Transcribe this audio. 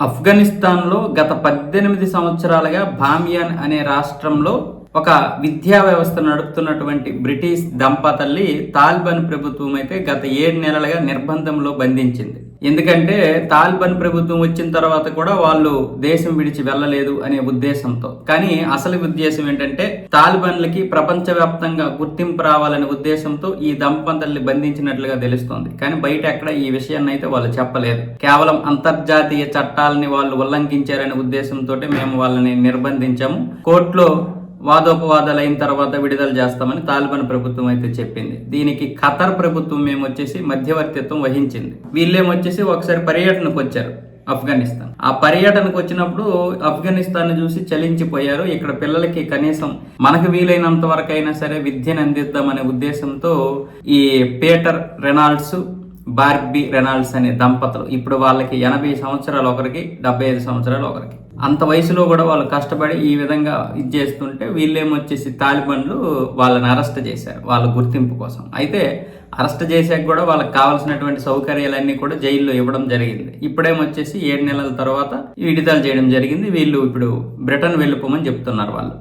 ఆఫ్ఘనిస్తాన్లో గత పద్దెనిమిది సంవత్సరాలుగా బామియాన్ అనే రాష్ట్రంలో ఒక విద్యా వ్యవస్థ నడుపుతున్నటువంటి బ్రిటిష్ దంపతుల్ని తాలిబాన్ ప్రభుత్వం అయితే గత ఏడు నెలలుగా నిర్బంధంలో బంధించింది. ఎందుకంటే తాలిబాన్ ప్రభుత్వం వచ్చిన తర్వాత కూడా వాళ్ళు దేశం విడిచి వెళ్ళలేదు అనే ఉద్దేశంతో. కానీ అసలు ఉద్దేశం ఏంటంటే తాలిబాన్లకి ప్రపంచవ్యాప్తంగా గుర్తింపు రావాలనే ఉద్దేశంతో ఈ దంపతుల్ని బంధించినట్లుగా తెలుస్తోంది. కానీ బయట ఎక్కడ ఈ విషయాన్ని అయితే వాళ్ళు చెప్పలేదు. కేవలం అంతర్జాతీయ చట్టాలని వాళ్ళు ఉల్లంఘించారనే ఉద్దేశంతో మేము వాళ్ళని నిర్బంధించాము. కోర్టులో వాదోపవాదాలు అయిన తర్వాత విడుదల చేస్తామని తాలిబాన్ ప్రభుత్వం అయితే చెప్పింది. దీనికి ఖతర్ ప్రభుత్వం మేము వచ్చేసి మధ్యవర్తిత్వం వహించింది. వీళ్ళేమొచ్చేసి ఒకసారి పర్యటనకు వచ్చారు ఆఫ్ఘనిస్తాన్. ఆ పర్యటనకు వచ్చినప్పుడు ఆఫ్ఘనిస్తాన్ చూసి చలించిపోయారు. ఇక్కడ పిల్లలకి కనీసం మనకు వీలైనంత వరకు అయినా సరే విద్యను అందిద్దామనే ఉద్దేశంతో ఈ పీటర్ రెనాల్డ్స్ బార్బీ రెనాల్డ్స్ అనే దంపతులు. ఇప్పుడు వాళ్ళకి ఎనభై సంవత్సరాలు ఒకరికి డెబ్బై ఐదు సంవత్సరాలు ఒకరికి. అంత వయసులో కూడా వాళ్ళు కష్టపడి ఈ విధంగా ఇది చేస్తుంటే వీళ్ళేమొచ్చేసి తాలిబన్లు వాళ్ళని అరెస్ట్ చేశారు వాళ్ళ గుర్తింపు కోసం. అయితే అరెస్ట్ చేశాక కూడా వాళ్ళకి కావాల్సినటువంటి సౌకర్యాలన్నీ కూడా జైల్లో ఇవ్వడం జరిగింది. ఇప్పుడేమొచ్చేసి ఏడు నెలల తర్వాత విడుదల చేయడం జరిగింది. వీళ్ళు ఇప్పుడు బ్రిటన్ వెళ్ళిపోమని చెప్తున్నారు వాళ్ళు.